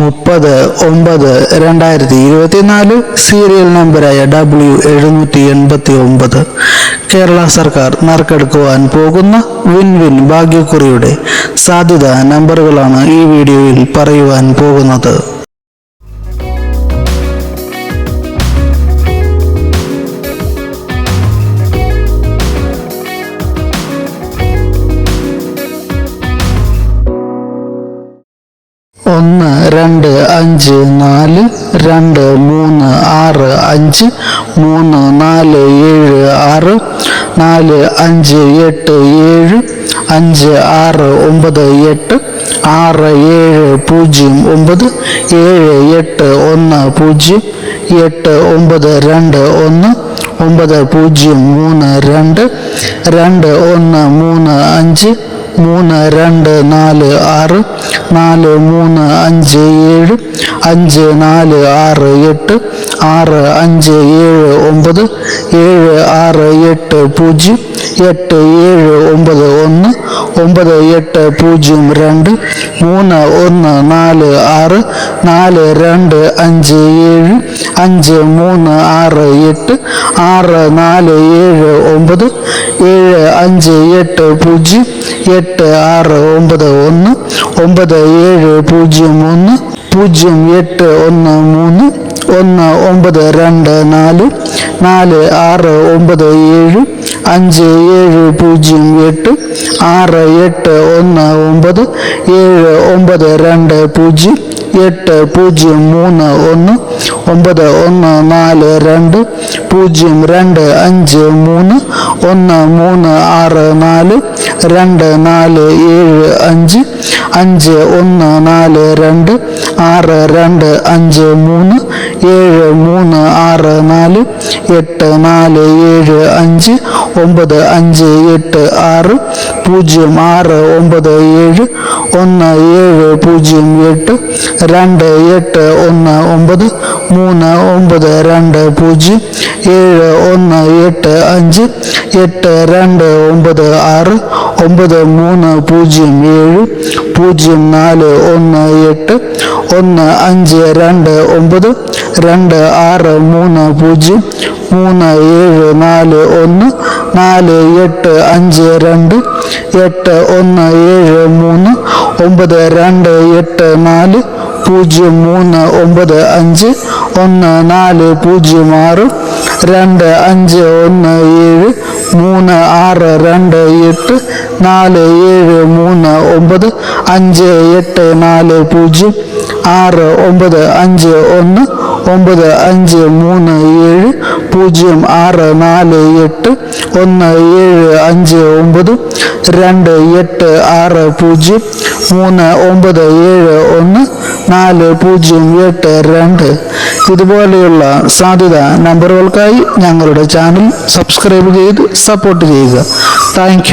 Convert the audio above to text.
മുപ്പത് ഒമ്പത് രണ്ടായിരത്തി ഇരുപത്തിനാല് സീരിയൽ നമ്പറായ ഡബ്ല്യു എഴുന്നൂറ്റി എൺപത്തി ഒമ്പത് കേരള സർക്കാർ നറുക്കെടുക്കുവാൻ പോകുന്ന വിൻ വിൻ ഭാഗ്യക്കുറിയുടെ സാധ്യത നമ്പറുകളാണ് ഈ വീഡിയോയിൽ പറയുവാൻ പോകുന്നത്. ഒന്ന് രണ്ട് അഞ്ച് നാല് രണ്ട് മൂന്ന് ആറ് അഞ്ച് മൂന്ന് നാല് ഏഴ് ആറ് നാല് അഞ്ച് എട്ട് ഏഴ് അഞ്ച് ആറ് ഒമ്പത് എട്ട് ആറ് ഏഴ് പൂജ്യം ഒമ്പത് ഏഴ് എട്ട് ഒന്ന് പൂജ്യം എട്ട് ഒമ്പത് രണ്ട് ഒന്ന് ഒമ്പത് പൂജ്യം മൂന്ന് രണ്ട് രണ്ട് ഒന്ന് മൂന്ന് അഞ്ച് മൂന്ന് രണ്ട് നാല് ആറ് നാല് മൂന്ന് അഞ്ച് ഏഴ് അഞ്ച് നാല് ആറ് എട്ട് ആറ് അഞ്ച് ഏഴ് ഒമ്പത് ഏഴ് ആറ് എട്ട് പൂജ്യം എട്ട് ഏഴ് ഒമ്പത് ഒന്ന് ഒമ്പത് എട്ട് പൂജ്യം രണ്ട് മൂന്ന് ഒന്ന് നാല് ആറ് നാല് രണ്ട് അഞ്ച് ഏഴ് അഞ്ച് മൂന്ന് ആറ് എട്ട് ആറ് നാല് ഏഴ് ഒമ്പത് ഏഴ് അഞ്ച് എട്ട് പൂജ്യം എട്ട് ആറ് ഒമ്പത് ഒന്ന് ഒമ്പത് ഏഴ് പൂജ്യം ഒന്ന് പൂജ്യം എട്ട് ഒന്ന് മൂന്ന് ഒന്ന് ഒമ്പത് രണ്ട് നാല് നാല് ആറ് ഒമ്പത് ഏഴ് അഞ്ച് ഏഴ് പൂജ്യം എട്ട് ആറ് എട്ട് ഒന്ന് ഒമ്പത് ഏഴ് ഒമ്പത് രണ്ട് പൂജ്യം എട്ട് പൂജ്യം മൂന്ന് ഒന്ന് ഒമ്പത് ഒന്ന് നാല് രണ്ട് പൂജ്യം രണ്ട് അഞ്ച് മൂന്ന് ഒന്ന് മൂന്ന് ആറ് നാല് രണ്ട് നാല് ഏഴ് അഞ്ച് അഞ്ച് ഒന്ന് നാല് രണ്ട് ആറ് രണ്ട് അഞ്ച് മൂന്ന് ഏഴ് മൂന്ന് ആറ് നാല് എട്ട് നാല് ഏഴ് അഞ്ച് ഒമ്പത് അഞ്ച് എട്ട് ആറ് പൂജ്യം ആറ് ഒമ്പത് ഏഴ് ഒന്ന് ഏഴ് പൂജ്യം എട്ട് രണ്ട് എട്ട് ഒന്ന് ഒമ്പത് മൂന്ന് ഒമ്പത് രണ്ട് പൂജ്യം ഏഴ് ഒന്ന് എട്ട് അഞ്ച് എട്ട് രണ്ട് ഒമ്പത് ആറ് ഒമ്പത് മൂന്ന് പൂജ്യം ഏഴ് പൂജ്യം നാല് ഒന്ന് എട്ട് ഒന്ന് അഞ്ച് രണ്ട് ഒമ്പത് രണ്ട് ആറ് മൂന്ന് പൂജ്യം മൂന്ന് ഏഴ് നാല് ഒന്ന് നാല് എട്ട് അഞ്ച് രണ്ട് എട്ട് ഒന്ന് ഏഴ് മൂന്ന് ഒമ്പത് രണ്ട് എട്ട് നാല് പൂജ്യം മൂന്ന് ഒമ്പത് അഞ്ച് ഒന്ന് നാല് പൂജ്യം ആറ് രണ്ട് അഞ്ച് ഒന്ന് ഏഴ് മൂന്ന് ആറ് രണ്ട് എട്ട് നാല് ഏഴ് മൂന്ന് ഒമ്പത് അഞ്ച് എട്ട് നാല് പൂജ്യം ആറ് ഒമ്പത് അഞ്ച് ഒന്ന് ഒമ്പത് അഞ്ച് മൂന്ന് ഏഴ് പൂജ്യം ആറ് നാല് എട്ട് ഒന്ന് ഏഴ് അഞ്ച് ഒമ്പത് രണ്ട് എട്ട് ആറ് പൂജ്യം മൂന്ന് ഒമ്പത് ഏഴ് ഒന്ന് നാല് പൂജ്യം എട്ട് രണ്ട്. ഇതുപോലെയുള്ള സാധ്യത നമ്പറുകൾക്കായി ഞങ്ങളുടെ ചാനൽ സബ്സ്ക്രൈബ് ചെയ്ത് സപ്പോർട്ട് ചെയ്യുക. താങ്ക്